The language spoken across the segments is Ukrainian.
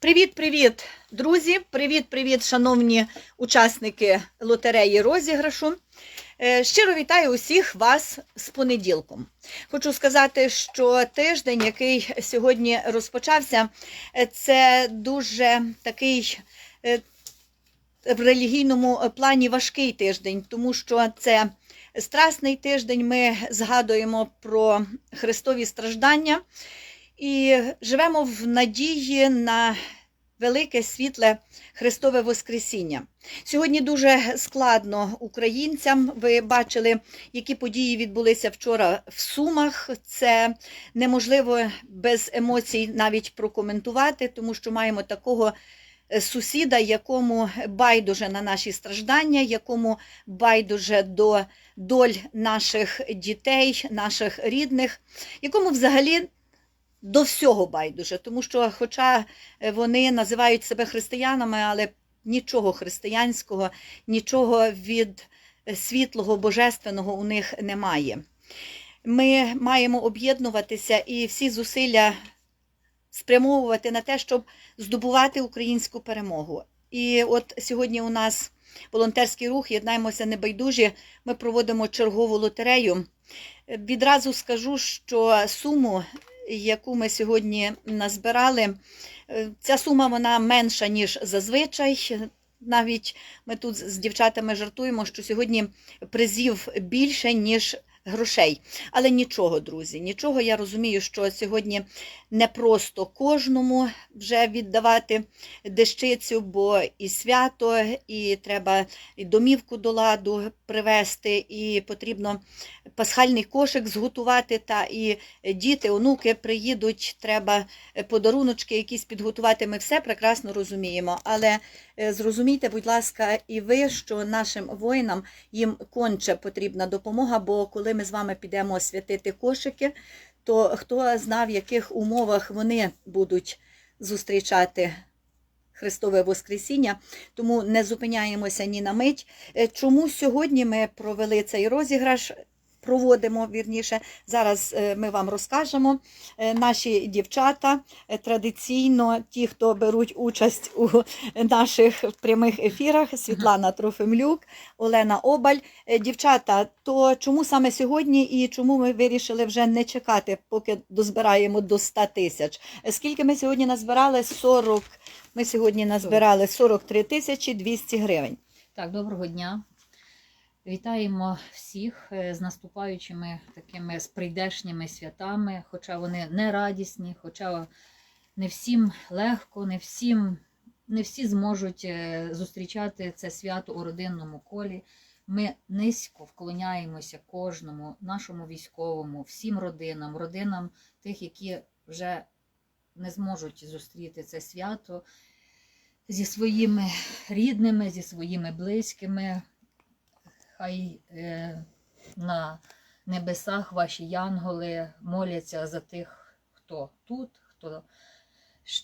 Привіт-привіт, друзі! Привіт-привіт, шановні учасники лотереї розіграшу. Е, Щиро вітаю усіх вас з понеділком. Хочу сказати, що тиждень, який сьогодні розпочався, е, це дуже такий е, в релігійному плані важкий тиждень, тому що це страсний тиждень. Ми згадуємо про Христові страждання і живемо в надії на велике світле Христове Воскресіння. Сьогодні дуже складно українцям. Ви бачили, які події відбулися вчора в Сумах. Це неможливо без емоцій навіть прокоментувати, тому що маємо такого е, сусіда, якому байдуже на наші страждання, якому байдуже до доль наших дітей, наших рідних, якому взагалі до всього байдуже, тому що, хоча е, вони називають себе християнами, але нічого християнського, нічого від е, світлого, божественного у них немає. Ми маємо об'єднуватися і всі зусилля спрямовувати на те, щоб здобувати українську перемогу. І от сьогодні у нас волонтерський рух Єднаймося небайдужі. Ми проводимо чергову лотерею. Е, Відразу скажу, що суму яку ми сьогодні назбирали. Е, Ця сума вона менша, ніж зазвичай. Навіть ми тут з дівчатами жартуємо, що сьогодні призів більше, ніж грошей. Але нічого, друзі, нічого. Я розумію, що сьогодні не просто кожному вже віддавати дещицю, бо і свято, і треба і домівку до ладу привезти, і потрібно пасхальний кошик зготувати. Та і діти, онуки приїдуть, треба подаруночки якісь підготувати. Ми все прекрасно розуміємо. Але зрозумійте, будь ласка, і ви, що нашим воїнам їм конче потрібна допомога, бо коли ми з вами підемо освятити кошики, то хто знав, в яких умовах вони будуть зустрічати Христове Воскресіння, тому не зупиняємося ні на мить. Е, Чому сьогодні ми провели цей розіграш? Проводимо вірніше. Зараз е, ми вам розкажемо. Е, Наші дівчата е, традиційно, ті, хто беруть участь у наших прямих ефірах, Світлана Трофимлюк, Олена Обаль. Дівчата, то чому саме сьогодні і чому ми вирішили вже не чекати, поки дозбираємо до 100 тисяч? Скільки ми сьогодні назбирали? 40, ми сьогодні назбирали 43 тисячі 200 гривень. Так, доброго дня. Вітаємо всіх е, з наступаючими такими з прийдешніми святами, хоча вони не радісні, хоча не всім легко, не всім, не всі зможуть е, зустрічати це свято у родинному колі. Ми низько вклоняємося кожному нашому військовому, всім родинам, родинам тих, які вже не зможуть зустріти це свято зі своїми рідними, зі своїми близькими. Хай е, на небесах ваші янголи моляться за тих, хто тут, хто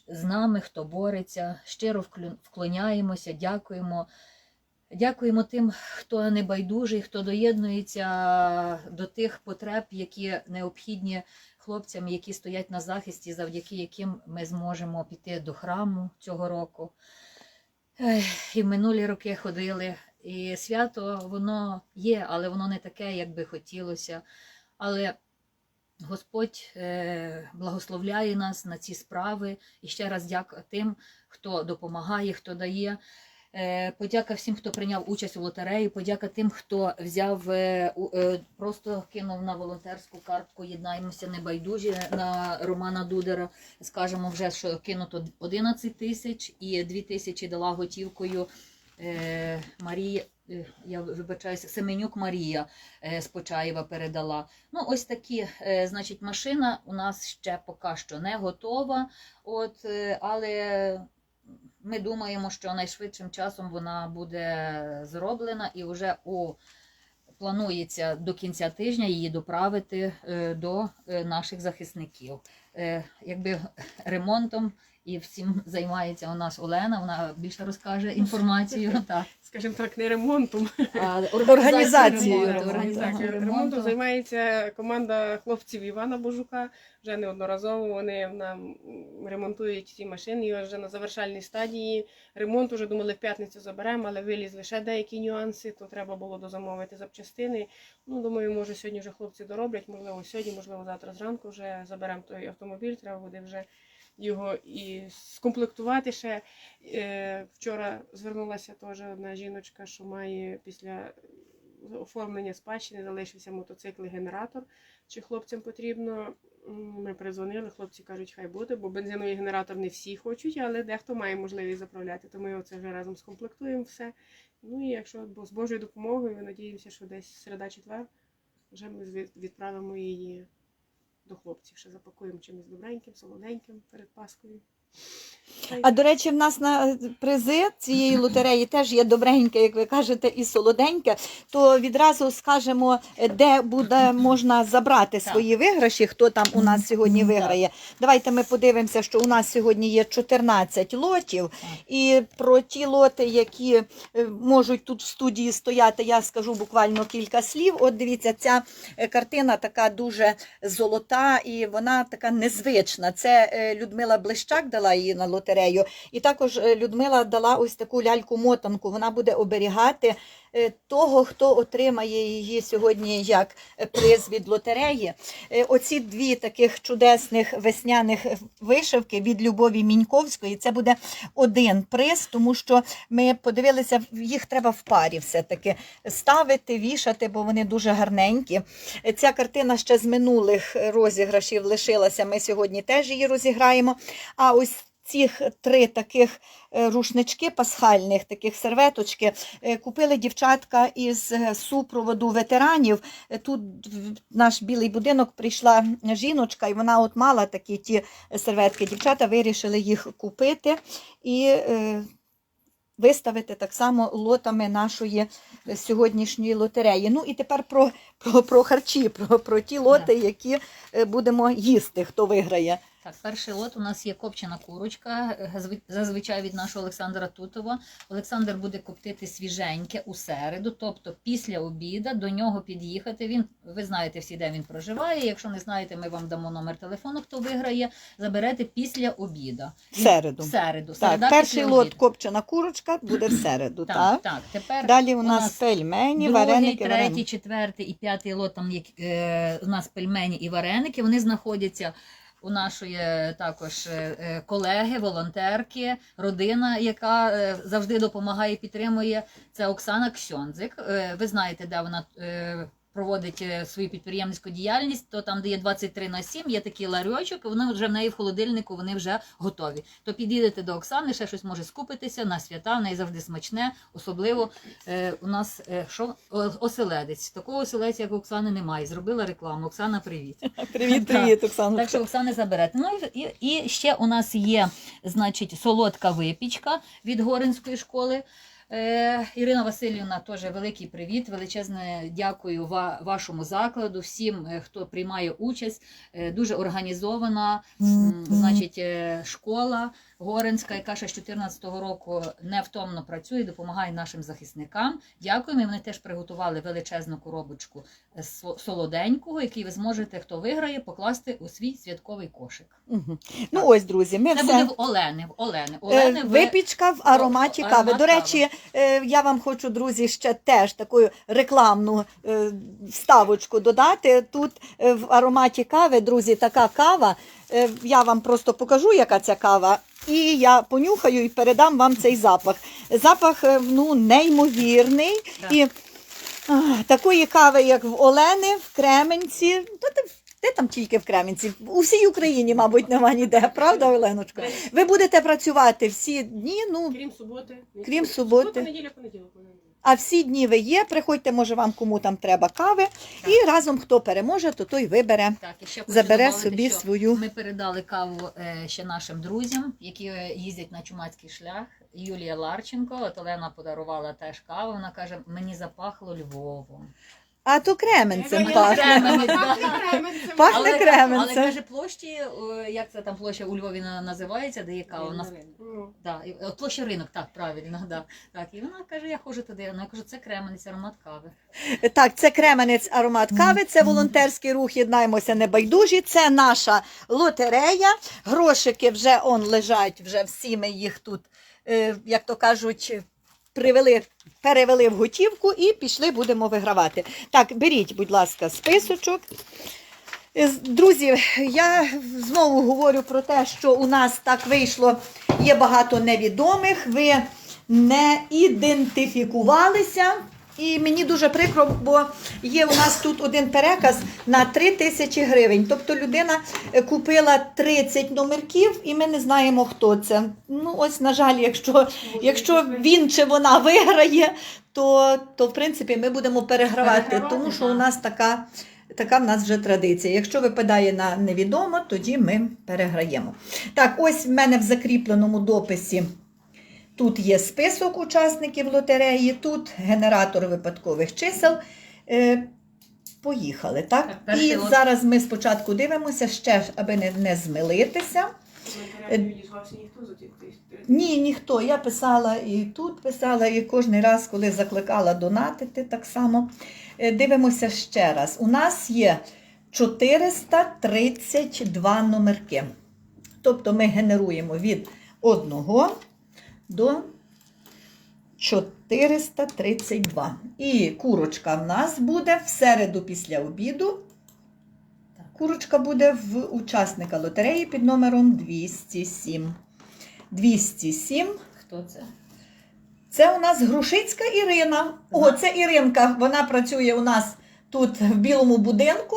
з нами, хто бореться. Щиро вклоняємося, дякуємо. Дякуємо тим, хто не байдужий, хто доєднується до тих потреб, які необхідні хлопцям, які стоять на захисті, завдяки яким ми зможемо піти до храму цього року. І в минулі роки ходили. І свято воно є, але воно не таке, як би хотілося. Але Господь е, благословляє нас на ці справи. І ще раз дяка тим, хто допомагає, хто дає. Е, Подяка всім, хто прийняв участь у лотереї. Подяка тим, хто взяв е, просто кинув на волонтерську картку. Єднаємося небайдужі на Романа Дудера. Скажемо вже, що кинуто 11 тисяч і 2 тисячі дала готівкою Марія. е, Я вибачаюся, Семенюк Марія е, з Почаєва передала. Ну, ось такі, е, значить, машина у нас ще поки що не готова. От, е, але ми думаємо, що найшвидшим часом вона буде зроблена і вже у планується до кінця тижня її доправити е, до е, наших захисників. Е, Якби ремонтом І всім займається у нас Олена, вона більше розкаже інформацію. Так. скажімо так, не ремонтом. А, Організацією ремонту, ремонту. ремонту. ремонтом займається команда хлопців Івана Божука. Вже неодноразово вони нам ремонтують ці машини. І вже на завершальній стадії ремонту. Вже думали, в п'ятницю заберемо, але вилізли ще деякі нюанси, то треба було дозамовити запчастини. Ну, думаю, може сьогодні вже хлопці дороблять, можливо, сьогодні, можливо, завтра зранку вже заберемо той автомобіль, треба буде вже його і скомплектувати ще. Е, Вчора звернулася теж одна жіночка, що має після оформлення спадщини залишився мотоцикл і генератор. Чи хлопцям потрібно? Ми призвонили, хлопці кажуть, хай буде, бо бензиновий генератор не всі хочуть, але дехто має можливість заправляти. То ми оце вже разом скомплектуємо все. Ну і якщо бо з Божою допомогою, надіємося, що десь середа четвер вже ми відправимо її до хлопців. Ще запакуємо чимось добреньким, солоденьким перед Паскою. А до речі, в нас на призи цієї лотереї теж є добреньке, як ви кажете, і солоденьке. То відразу скажемо, де буде можна забрати свої виграші, хто там у нас сьогодні виграє. Давайте ми подивимося, що у нас сьогодні є 14 лотів. І про ті лоти, які е, можуть тут в студії стояти, я скажу буквально кілька слів. От дивіться, ця е, картина така дуже золота і вона така незвична. Це е, Людмила Блищак дала її на лотерею. І також е, Людмила дала ось таку ляльку-мотанку. Вона буде оберігати того, хто отримає її сьогодні як е, приз від лотереї. Е, Оці дві таких чудесних весняних вишивки від Любові Міньковської. Це буде один приз, тому що ми подивилися, їх треба в парі все-таки ставити, вішати, бо вони дуже гарненькі. Е, Ця картина ще з минулих розіграшів лишилася. Ми сьогодні теж її розіграємо. А ось цих три таких е, рушнички пасхальних, таких серветочки, е, купили дівчатка із е, супроводу ветеранів. Тут в наш білий будинок прийшла жіночка, і вона от мала такі ті серветки. Дівчата вирішили їх купити і виставити так само лотами нашої сьогоднішньої лотереї. Ну і тепер про, про, про харчі, про, про ті лоти, які будемо їсти, хто виграє. Так, перший лот у нас є копчена курочка, е, зазвичай від нашого Олександра Тутова. Олександр буде коптити свіженьке у середу, тобто після обіда до нього під'їхати. Він, ви знаєте всі, де він проживає. Якщо не знаєте, ми вам дамо номер телефону, хто виграє, заберете після обіда. В середу. В середу. Так, Середа перший після лот обіду. копчена курочка буде в середу. Так, Так, так. Тепер Далі у у нас нас пельмені, Другий, вареники, третій, вареники. четвертий і п'ятий лот там є е, у нас пельмені і вареники. Вони знаходяться у нашої е, також е, е, колеги, волонтерки, родина, яка завжди допомагає, підтримує. Це Оксана Ксьонзик. Е, ви знаєте, де вона. Проводить е, свою підприємницьку діяльність, то там, де є 23 на 7, є такий ларьочок, і вони вже в неї в холодильнику, вони вже готові. То підійдете до Оксани, ще щось може скупитися на свята, в неї завжди смачне, особливо е, у нас е, що оселедець. Такого оселедця, як у Оксани, немає. Зробила рекламу. Оксана, привіт. Привіт, привіт, Оксана. Так що Оксани заберете. Ну і, і ще у нас є, значить, солодка випічка від Горинської школи. Е, Ірина Васильівна, теж великий привіт, величезне дякую ва- вашому закладу, всім, е, хто приймає участь. Е, Дуже організована, значить, школа Горинська, яка ще з 2014 року невтомно працює, допомагає нашим захисникам. Дякуємо. І Вони теж приготували величезну коробочку е, солоденького, який ви зможете, хто виграє, покласти у свій святковий кошик. Мгм. Ну ось, друзі, ми Це все. буде в Олени. В Олени. Е, Олени ви... Випічка в ароматі О, кави. До речі, е, я вам хочу, друзі, ще теж таку рекламну вставочку додати. Тут в ароматі кави, друзі, така кава. Я вам просто покажу, яка ця кава. І я понюхаю і передам вам цей запах. Запах е, ну, неймовірний. Так. І а, такої кави, як в Олени, в Кременці. Та де, де там тільки в Кременці? У всій Україні, мабуть, нема ніде, правда, Оленочка? Ви будете працювати всі дні, ну, Крім суботи. Крім суботи. Субота, неділя, понеділок. А всі дні ви є. Приходьте, може, вам кому там треба кави. І разом хто переможе, то той вибере, Так, і ще хочу забере добавити, собі що свою. Ми передали каву е, ще нашим друзям, які е, їздять на чумацький шлях. Юлія Ларченко, от Олена подарувала теж каву. Вона каже: мені запахло Львовом. А то кременцем пахне. Пахне Але, кременцем. але каже, площі, е, як це там площа у Львові на- називається, де яка у нас Ну, Да, і- от площа ринок, так, правильно, да. Так, і вона каже, я ходжу туди. Вона каже, це кременець, аромат кави. Так, це кременець аромат кави, це волонтерський рух Єднаймося небайдужі. Це наша лотерея. Грошики вже он лежать, вже всі ми їх тут, е, як то кажуть, привели, перевели в готівку і пішли, будемо вигравати. Так, беріть, будь ласка, списочок. Е, Друзі, я знову говорю про те, що у нас так вийшло, є багато невідомих. Ви не ідентифікувалися. І мені дуже прикро, бо є у нас тут один переказ на 3 тисячі гривень. Тобто людина е, купила 30 номерків, і ми не знаємо, хто це. Ну, ось, на жаль, якщо, якщо він чи вона виграє, то, то в принципі ми будемо перегравати, Перегравати, тому що у нас така. Така в нас вже традиція. Якщо випадає на невідомо, тоді ми переграємо. Так, ось в мене в закріпленому дописі тут є список учасників лотереї, тут генератор випадкових чисел. Е, поїхали, так? Так, І лот. зараз ми спочатку дивимося, ще аби не, не змилитися. тисячі. Ні, ніхто. Я писала і тут писала, і кожен раз, коли закликала донатити, так само. Е, Дивимося ще раз. У нас є 432 номерки. Тобто ми генеруємо від 1 до 432. І курочка в нас буде в середу після обіду. Курочка буде в учасника лотереї під номером 207. 207. Хто це? Це у нас Грушицька Ірина. О, це Іринка. Вона працює у нас тут в білому будинку.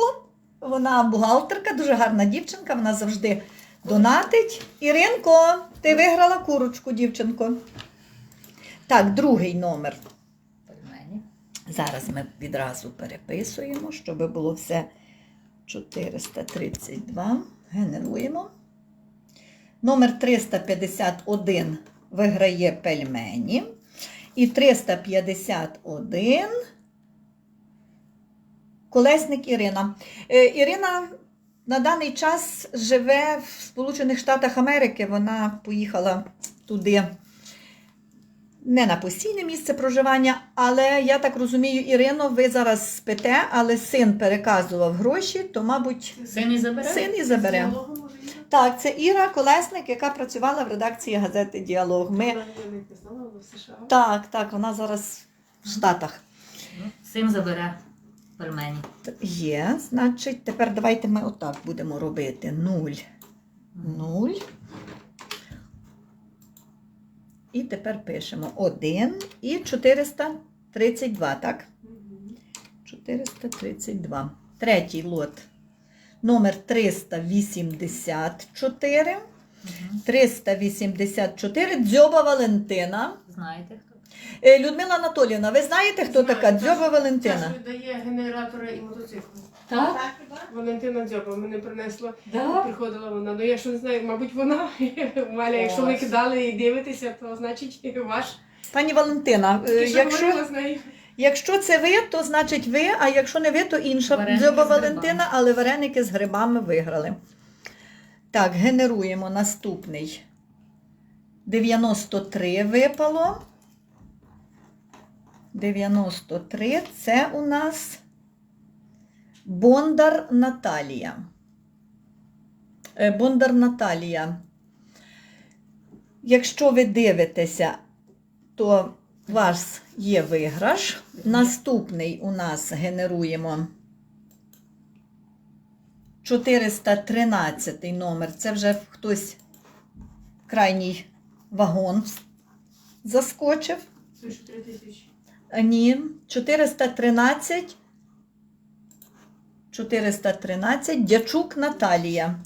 Вона бухгалтерка, дуже гарна дівчинка, вона завжди донатить. Іринко, ти виграла курочку, дівчинко. Так, другий номер. Зараз ми відразу переписуємо, щоб було все 432. Генеруємо. Номер 351 виграє пельмені. І 351 колесник Ірина. Е, Ірина на даний час живе в Сполучених Штатах Америки. Вона поїхала туди не на постійне місце проживання, але я так розумію, Ірино, ви зараз спите, але син переказував гроші, то, мабуть, Син і забере? син і забере. Так, це Іра Колесник, яка працювала в редакції газети Діалог. Ми... Так, так, вона зараз в Штатах. Син забере пельмені. Є, значить, тепер давайте ми отак будемо робити. Нуль. Нуль. І тепер пишемо 1 і 432, так? 432. Третій лот. Номер 384. Мгм. 384. Дзьоба Валентина. Знаєте хто? Е, Людмила Анатоліївна, ви знаєте, хто така Дзьоба Валентина? Це дає генератори і мотоцикли. Так? Валентина Дзьоба мене принесла. Да? Приходила вона. Ну я що не знаю, мабуть, вона. Валя, якщо ви кидали і дивитеся, то значить ваш. Пані Валентина, е, Ти що якщо, говорила з нею? якщо це ви, то значить ви, а якщо не ви, то інша Вареники дзьоба з Валентина, грибами. але вареники з грибами виграли. Так, генеруємо наступний. 93 випало. 93 це у нас Бондар Наталія. Е, Бондар Наталія. Якщо ви дивитеся, то у вас є виграш. Наступний у нас генеруємо 413 номер. Це вже хтось крайній вагон заскочив. Це ж три тисячі. А, Ні, 413. 413. Дячук Наталія.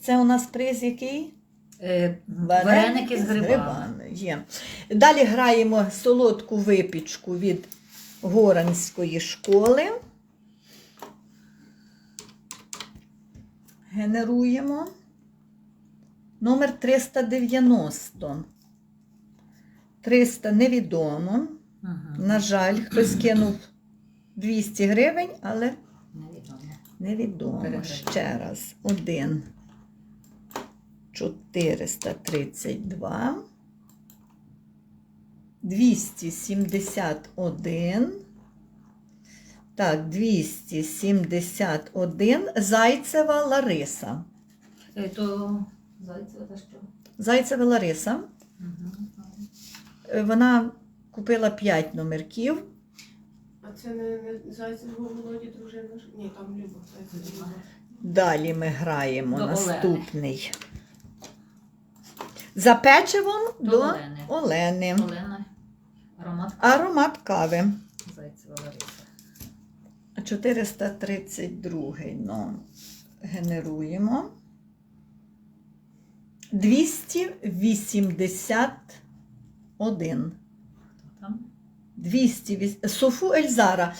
Це у нас приз який? Е, Вареники з грибами. Є. Далі граємо солодку випічку від Горанської школи. Генеруємо. Номер 390. 300 невідомо. Мгм. На жаль, хтось кинув 200 гривень, але Невідомо. невідомо. Ще раз. Один. 432. 271. Так, 271. Зайцева Лариса. Е, То зайцева та що? Зайцева Лариса. Мгм. Е, вона купила 5 номерків. А це не, не зайця Володі дружина? Ні, там Люба. Зайця Люба. Далі ми граємо До наступний. За печивом до, до Олени. Олени. Олена. Аромат кави. Аромат кави. Зайцева Лариса. 432 ну, генеруємо. 280 1. Софу Ельзара.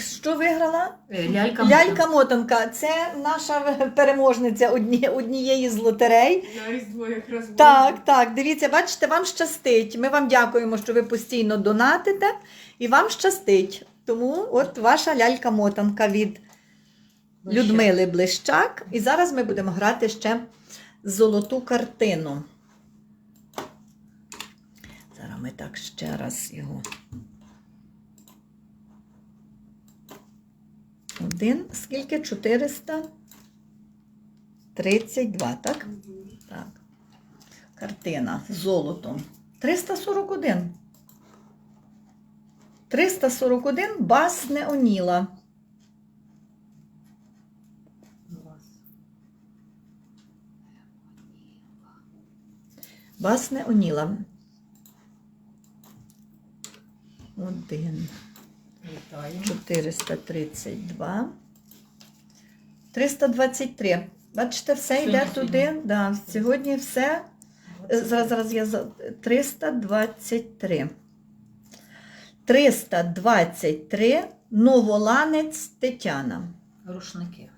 Що виграла? Е, лялька-мотанка. Лялька-мотанка. Це наша переможниця одні, однієї з лотерей. Я різдво якраз була. Так, так. Дивіться, бачите, вам щастить. Ми вам дякуємо, що ви постійно донатите і вам щастить. Тому от ваша лялька-мотанка від Людмили Блищак. І зараз ми будемо грати ще золоту картину. Ми так ще раз його. Один, скільки? 432, так? Так. Картина з золотом. 341. 341 бас Неоніла. Бас Неоніла. Один. 432. 323. Бачите, все йде туди. Да, сьогодні все. Е, Зараз, зараз я за 323. 323. Новоланець Тетяна. Рушники.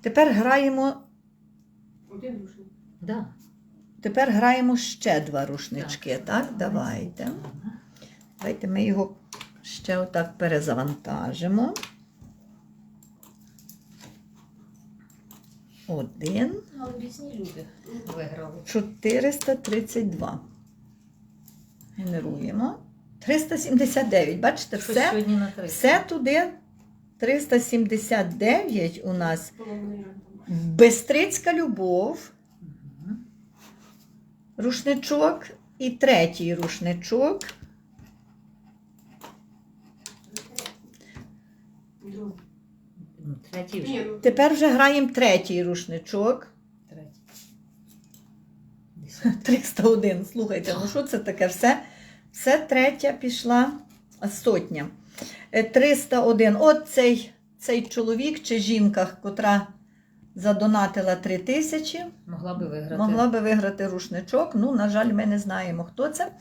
Тепер граємо, Один рушник. Да. тепер граємо ще два рушнички. Так, Так, давайте. Давайте ми його ще отак перезавантажимо. Один. Але різні люди виграли. 432. Генеруємо. 379. Бачите, Щось все, сьогодні на 300. все туди. 379 у нас. Бестрицька любов, рушничок і третій рушничок. Другий. Ну, Третій Ні, вже. ну, Тепер вже граємо третій рушничок. Третій. 301. Слухайте, ну що це таке? Все, все третя пішла сотня. Е, 301. От цей, цей чоловік чи жінка, котра задонатила 3 тисячі, Могла би виграти. могла би виграти рушничок. Ну, на жаль, ми не знаємо, хто це.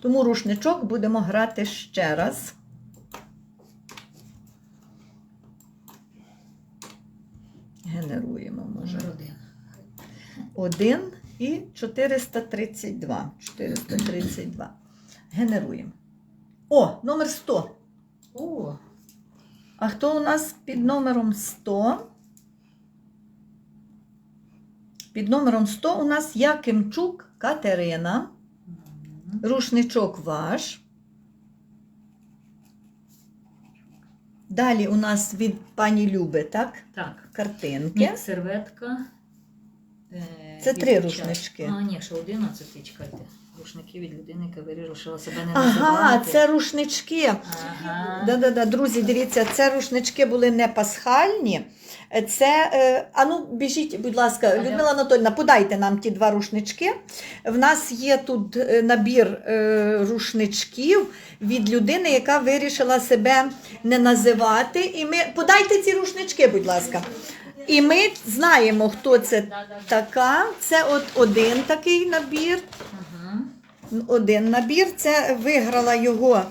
Тому рушничок будемо грати ще раз. Генеруємо, може. Один. і 432. 432. Генеруємо. О, номер 100. О, А хто у нас під номером 100? Під номером 100 у нас Якимчук Катерина. Рушничок ваш. Далі у нас від пані Люби, так? Так. Картинки. Серветка. Е, Це три ручнички. рушнички. А, ні, ще 11, чекайте. Рушники від людини, яка вирішила себе не Ага, називати. це рушнички. Ага. Да-да-да, друзі, дивіться, це рушнички були не пасхальні. Це, е, а ну, біжіть, будь ласка, Ага. Людмила Анатольовна, подайте нам ті два рушнички. В нас є тут е, набір е, рушничків від людини, яка вирішила себе не називати. І ми подайте ці рушнички, будь ласка. І ми знаємо, хто це така. Це от один такий набір. Один набір це виграла його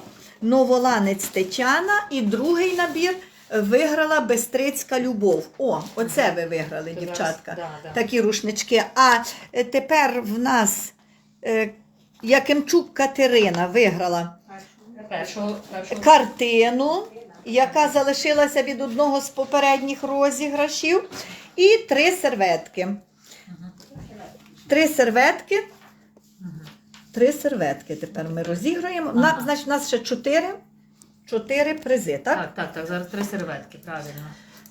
новоланець Тетяна, і другий набір виграла Бестрицька Любов. О, оце ви виграли, дівчатка. Такі рушнички. А е, тепер в нас е, Якимчук Катерина виграла картину, яка залишилася від одного з попередніх розіграшів, і три серветки. Три серветки. Три серветки. Тепер ми розігруємо. Ага. На, значить, у нас ще чотири чотири призи, так? Так, так, так. Зараз три серветки, правильно.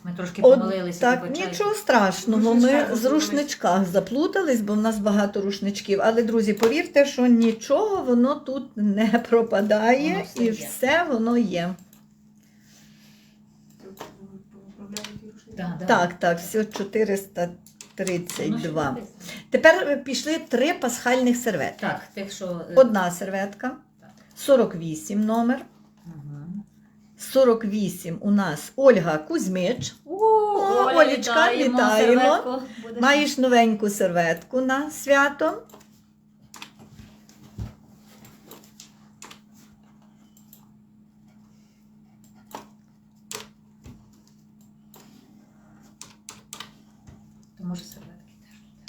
Ми трошки помилилися. Так, нічого страшного. Ми з рушничках заплутались, бо в нас багато рушничків. Але, друзі, повірте, що нічого воно тут не пропадає воно все і є. все воно є. Так, так, так все 400. 32. Тепер пішли три пасхальних серветки. Так, тих, що... Е, Одна серветка, 48 номер. 48 у нас Ольга Кузьмич. О, Олічка, вітаємо. Маєш новеньку серветку на свято.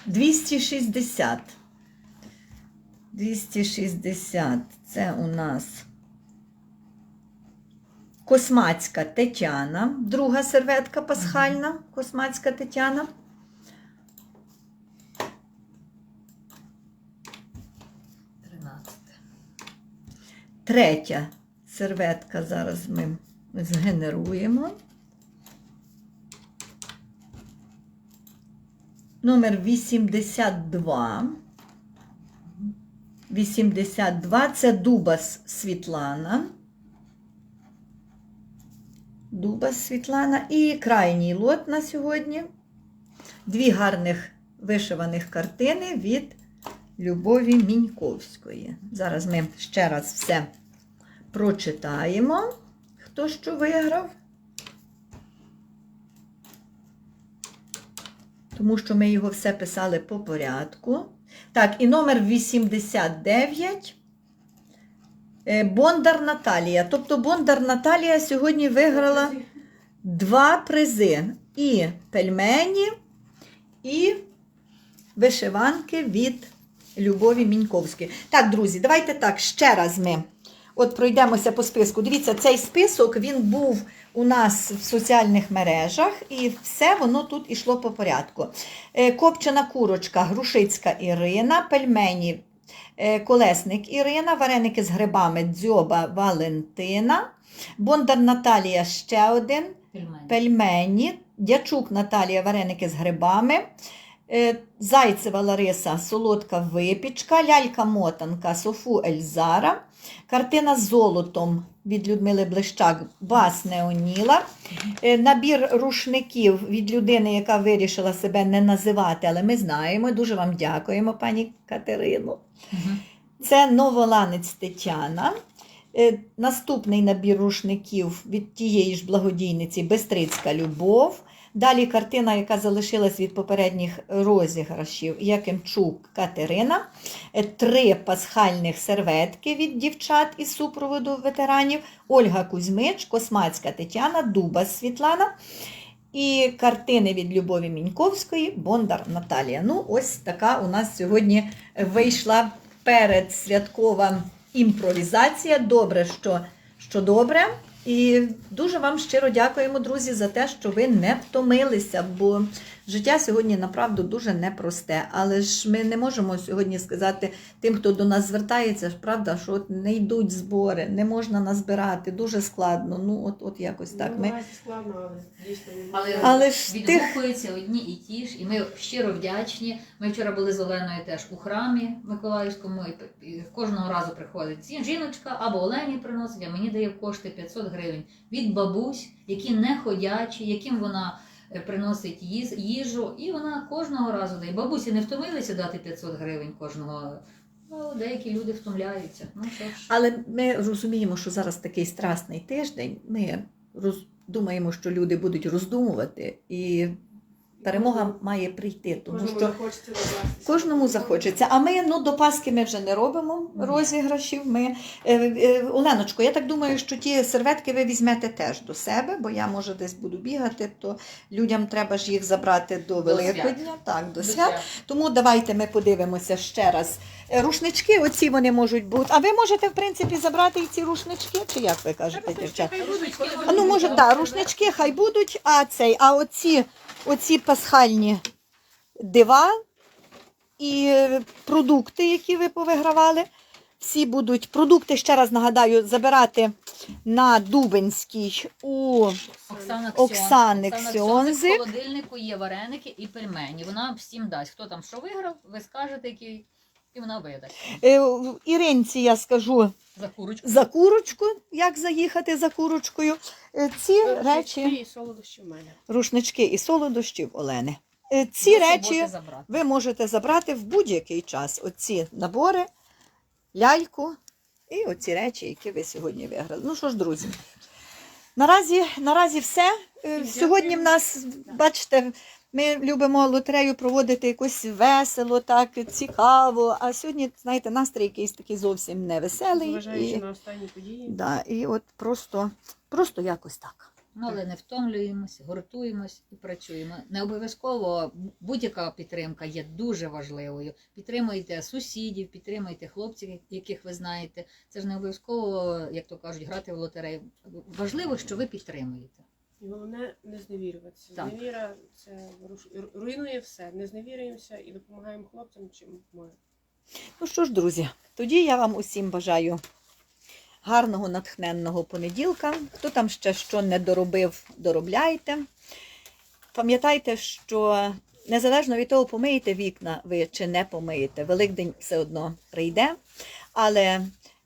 260. 260. Це у нас Космацька Тетяна. Друга серветка пасхальна. Космацька Тетяна. Третя серветка зараз ми згенеруємо. Номер 82. 82 це Дубас Світлана. Дубас Світлана. І крайній лот на сьогодні. Дві гарних вишиваних картини від Любові Міньковської. Зараз ми ще раз все прочитаємо, хто що виграв. Тому що ми його все писали по порядку. Так, і номер 89. е, Бондар Наталія. Тобто Бондар Наталія сьогодні виграла два призи: і пельмені, і вишиванки від Любові Міньковської. Так, друзі, давайте так, ще раз ми от пройдемося по списку. Дивіться, цей список він був у нас в соціальних мережах, і все воно тут ішло по порядку. Е, Копчена курочка, Грушицька Ірина, пельмені. е, Колесник Ірина, вареники з грибами Дзьоба Валентина, Бондар Наталія ще один, Пельмені. пельмені, Дячук Наталія вареники з грибами, е, Зайцева Лариса солодка випічка, лялька мотанка Софу Ельзара, картина з золотом від Людмили Блищак Бас Неоніла, е, набір рушників від людини, яка вирішила себе не називати, але ми знаємо. Дуже вам дякуємо, пані Катерино. Мгм. Це новоланець Тетяна. Е, Наступний набір рушників від тієї ж благодійниці Бестрицька Любов. Далі картина, яка залишилась від попередніх розіграшів Якимчук Катерина. Е, Три пасхальних серветки від дівчат із супроводу ветеранів. Ольга Кузьмич, Космацька Тетяна, Дубас Світлана. І картини від Любові Міньковської, Бондар Наталія. Ну, ось така у нас сьогодні вийшла передсвяткова імпровізація. Добре, що, що добре. І дуже вам щиро дякуємо, друзі, за те, що ви не втомилися, бо життя сьогодні направду дуже непросте. Але ж ми не можемо сьогодні сказати тим, хто до нас звертається, ж правда, що от не йдуть збори, не можна назбирати, дуже складно. Ну, от, от якось так. Ми... Ну, складно, але дійсно. Але, Але ж тих відгукуються одні і ті ж, і ми щиро вдячні. Ми вчора були з Оленою теж у храмі Миколаївському, і, кожного разу приходить жіночка або Олені приносить, а мені дає кошти 500 гривень від бабусь, які не ходячі, яким вона приносить їз- їжу, і вона кожного разу дає. Бабусі не втомилися дати 500 гривень кожного. Ну, деякі люди втомляються. Ну що ж. Але ми розуміємо, що зараз такий страсний тиждень. Ми роз... думаємо, що люди будуть роздумувати і перемога має прийти, тому Кожному що. Кожному захочеться. А ми ну, до Пасхи ми вже не робимо розіграшів. Ми, е, е, Оленочко, я так думаю, що ті серветки ви візьмете теж до себе, бо я може десь буду бігати, то людям треба ж їх забрати до Великодня, так, до свят. Тому давайте ми подивимося ще раз. Е, Рушнички, оці вони можуть бути. А ви можете, в принципі, забрати і ці рушнички, чи як ви кажете, дівчата? Ну може, так, да, рушнички хай будуть, а цей, а оці, оці пасхальні дива і продукти, які ви повигравали, всі будуть продукти, ще раз нагадаю, забирати на Дубенській у Оксана Оксани Ксьон. Ксьонзик. В холодильнику є вареники і пельмені. Вона всім дасть. Хто там що виграв, ви скажете, який, і вона видасть. е, в Іринці, я скажу За курочку. за курочку, як заїхати за курочкою. Е, Ці речі, І солодощі в мене. рушнички і солодощів Олени. Е, Ці До речі. забрати. ви можете забрати в будь-який час оці набори, ляльку і оці речі, які ви сьогодні виграли. Ну що ж, друзі, наразі, наразі все. Е, Сьогодні в нас, бачите, ми любимо лотерею проводити якось весело, так, цікаво. А сьогодні, знаєте, настрій якийсь такий зовсім не веселий. Зважаючи І, на останні події. да, і от просто, просто якось так. Ну, але не втомлюємось, гуртуємось і працюємо. Не обов'язково будь-яка підтримка є дуже важливою. Підтримуйте сусідів, підтримуйте хлопців, яких ви знаєте. Це ж не обов'язково, як то кажуть, грати в лотерею. Важливо, що ви підтримуєте. І головне не зневірюватися. Так. Зневіра це руйнує все. Не зневірюємося і допомагаємо хлопцям, чим можемо. Ну що ж, друзі, тоді я вам усім бажаю гарного натхненного понеділка. Хто там ще що не доробив, доробляйте. Пам'ятайте, що незалежно від того, помиєте вікна ви чи не помиєте, Великдень все одно прийде, але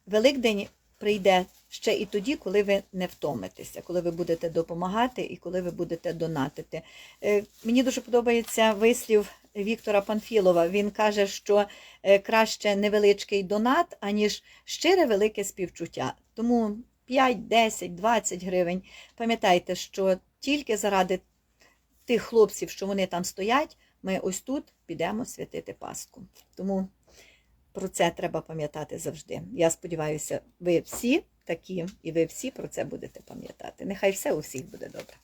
Великдень прийде ще і тоді, коли ви не втомитеся, коли ви будете допомагати і коли ви будете донатити. Е, Мені дуже подобається вислів Віктора Панфілова. Він каже, що е, краще невеличкий донат, аніж щире велике співчуття. Тому 5, 10, 20 гривень. Пам'ятайте, що тільки заради тих хлопців, що вони там стоять, ми ось тут підемо святити Пасху. Тому про це треба пам'ятати завжди. Я сподіваюся, ви всі такі, і ви всі про це будете пам'ятати. Нехай все у всіх буде добре.